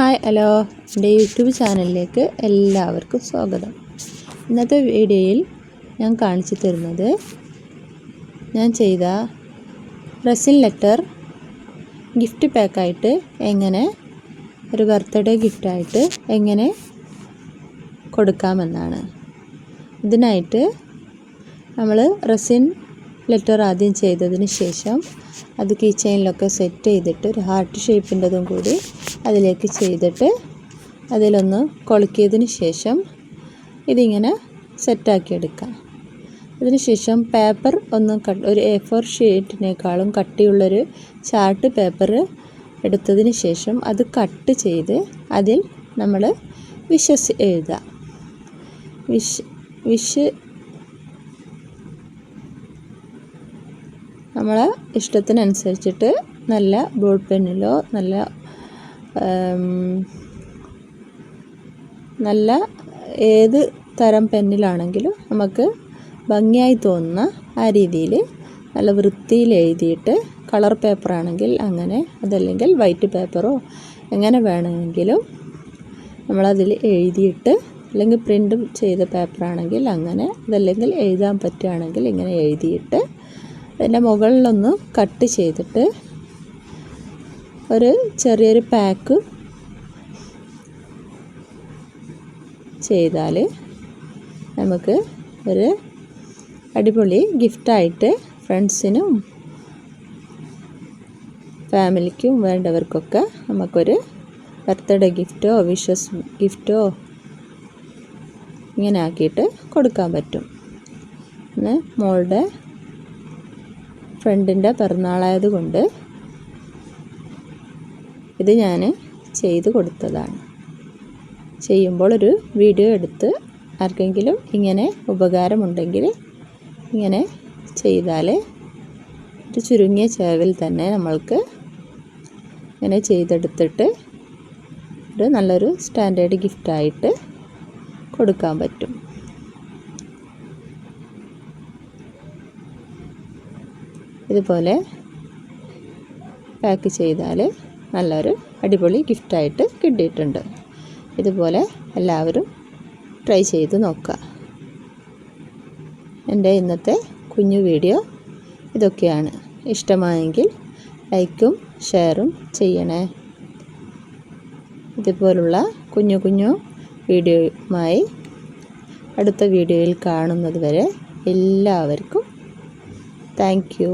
Hi hello. എന്റെ YouTube ചാനലിലേക്ക് എല്ലാവർക്കും സ്വാഗതം. ഇന്നത്തെ വീഡിയോയിൽ ഞാൻ കാണിച്ചു തരുന്നത് ഞാൻ ചെയ്ത റെസിൻ ലെറ്റർ ഗിഫ്റ്റ് പാക്കായിട്ട് എങ്ങനെ ഒരു ബർത്ത്ഡേ ഗിഫ്റ്റായിട്ട് എങ്ങനെ കൊടുക്കാമെന്നാണ്. ഇതിനായിട്ട് നമ്മൾ റെസിൻ ലെറ്റർ ആദ്യം ചെയ്തതിന് ശേഷം അത് കീ ചെയിനിലൊക്കെ സെറ്റ് ചെയ്തിട്ട് ഒരു ഹാർട്ട് ഷേപ്പിന്റെതും കൂടി അതിലേക്ക് ചെയ്തിട്ട് അതിലൊന്ന് കൊളുക്കിയതിന് ശേഷം ഇതിങ്ങനെ സെറ്റാക്കി എടുക്കാം അതിനുശേഷം പേപ്പർ ഒന്ന് കട്ട് ഒരു എ ഫോർ ഷീറ്റിനേക്കാളും കട്ടിയുള്ളൊരു ചാർട്ട് പേപ്പർ എടുത്തതിന് ശേഷം അത് കട്ട് ചെയ്ത് അതിൽ നമ്മൾ വിശ്വസി എഴുതുക വിഷ് വിഷ് നമ്മളെ ഇഷ്ടത്തിനനുസരിച്ചിട്ട് നല്ല ബോൾ പെന്നിലോ നല്ല നല്ല ഏത് തരം പെന്നിലാണെങ്കിലും നമുക്ക് ഭംഗിയായി തോന്നുന്ന ആ രീതിയിൽ നല്ല വൃത്തിയിൽ എഴുതിയിട്ട് കളർ പേപ്പറാണെങ്കിൽ അങ്ങനെ അതല്ലെങ്കിൽ വൈറ്റ് പേപ്പറോ എങ്ങനെ വേണമെങ്കിലും നമ്മളതിൽ എഴുതിയിട്ട് അല്ലെങ്കിൽ പ്രിന്റ് ചെയ്ത പേപ്പറാണെങ്കിൽ അങ്ങനെ അതല്ലെങ്കിൽ എഴുതാൻ പറ്റുകയാണെങ്കിൽ ഇങ്ങനെ എഴുതിയിട്ട് അതിന്റെ മുകളിലൊന്ന് കട്ട് ചെയ്തിട്ട് ഒരു ചെറിയൊരു പാക്ക് ചെയ്താൽ നമുക്ക് ഒരു അടിപൊളി ഗിഫ്റ്റായിട്ട് ഫ്രണ്ട്സിനും ഫാമിലിക്കും വേണ്ടവർക്കൊക്കെ നമുക്കൊരു ബർത്ത്ഡേ ഗിഫ്റ്റോ വിഷസ് ഗിഫ്റ്റോ ഇങ്ങനെ ആക്കിയിട്ട് കൊടുക്കാൻ പറ്റും. പിന്നെ മോളുടെ ഫ്രണ്ടിന്റെ പിറന്നാളായത് കൊണ്ട് ഇത് ഞാൻ ചെയ്ത് കൊടുത്തതാണ്. ചെയ്യുമ്പോൾ ഒരു വീഡിയോ എടുത്ത് ആർക്കെങ്കിലും ഇങ്ങനെ ഉപകാരമുണ്ടെങ്കിൽ ഇങ്ങനെ ചെയ്താൽ ഒരു ചുരുങ്ങിയ ചെലവിൽ തന്നെ നമ്മൾക്ക് ഇങ്ങനെ ചെയ്തെടുത്തിട്ട് ഒരു നല്ലൊരു സ്റ്റാൻഡേർഡ് ഗിഫ്റ്റായിട്ട് കൊടുക്കാൻ പറ്റും. ഇതുപോലെ പാക്ക് ചെയ്താൽ നല്ലൊരു അടിപൊളി ഗിഫ്റ്റായിട്ട് കിട്ടിയിട്ടുണ്ട്. ഇതുപോലെ എല്ലാവരും ട്രൈ ചെയ്ത് നോക്കുക. എന്റെ ഇന്നത്തെ കുഞ്ഞു വീഡിയോ ഇതൊക്കെയാണ്. ഇഷ്ടമായെങ്കിൽ ലൈക്കും ഷെയറും ചെയ്യണേ. ഇതുപോലുള്ള കുഞ്ഞു കുഞ്ഞു വീഡിയോയുമായി അടുത്ത വീഡിയോയിൽ കാണുന്നത് വരെ എല്ലാവർക്കും താങ്ക് യു.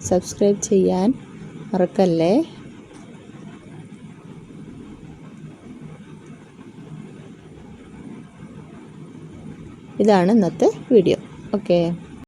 സബ്സ്ക്രൈബ് ചെയ്യാൻ മറക്കല്ലേ? ഇതാണ് ഇന്നത്തെ വീഡിയോ. ഓക്കേ.